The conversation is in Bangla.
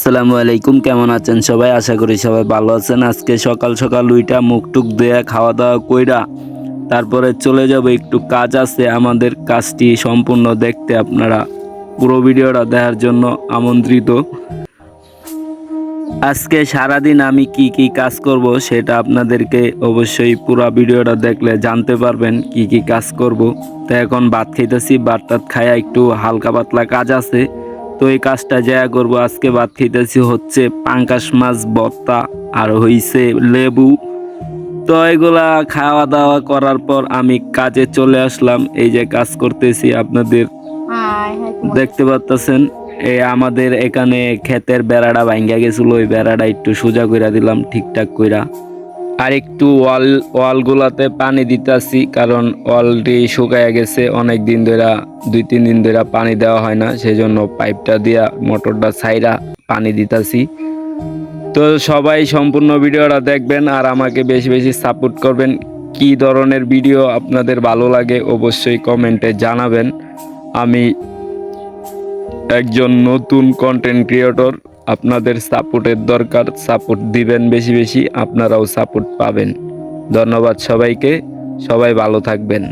আসসালামু আলাইকুম, কেমন আছেন সবাই? আশা করি সবাই ভালো আছেন। আজকে সকাল সকাল উইটা মুখ টুক দিয়ে খাওয়া দাওয়া কইরা তারপরে চলে যাব। একটু কাজ আছে, আমাদের কাজটি সম্পূর্ণ দেখতে আপনারা পুরো ভিডিওটা দেখার জন্য আমন্ত্রিত। আজকে সারাদিন আমি কি কি কাজ করব সেটা আপনাদেরকে অবশ্যই পুরো ভিডিওটা দেখলে জানতে পারবেন কি কি কাজ করব। তো এখন ভাত খাইতেছি, ভাত টাত খাইয়া একটু হালকা পাতলা কাজ আছে। তো এই কাজটা যা করব আজকে ভাত খাইতেছি হচ্ছে পাঙ্কাশ মাছ ভর্তা আর হইছে লেবু। তো এগুলা খাওয়া দাওয়া করার পর আমি কাজে চলে আসলাম এই যে কাজ করতেছি আপনাদের। দেখতে পাচ্ছেন এই আমাদের এখানে ক্ষেতের বেড়াটা ভাঙ্গা গেছিল ওই বেড়াটা একটু সোজা কইরা দিলাম ঠিকঠাক কইরা। আর একটু ওয়াল, ওয়ালগুলাতে পানি দিতেছি, কারণ ওয়ালটি শুকায়া গেছে। অনেক দিন ধরে দুই, তিন দিন ধরে পানি দেওয়া হয় না সেই জন্য পাইপটা দিয়া মোটরটা ছাইরা পানি দিতাছি। তো সবাই সম্পূর্ণ ভিডিওটা দেখবেন আর আমাকে বেশি বেশি সাপোর্ট করবেন। কি ধরনের ভিডিও আপনাদের ভালো লাগে অবশ্যই কমেন্টে জানাবেন। আমি একজন নতুন কন্টেন্ট ক্রিয়েটর আপনাদের সাপোর্টের দরকার, সাপোর্ট দিবেন বেশি বেশি, আপনারাও সাপোর্ট পাবেন। ধন্যবাদ সবাইকে, সবাই ভালো থাকবেন।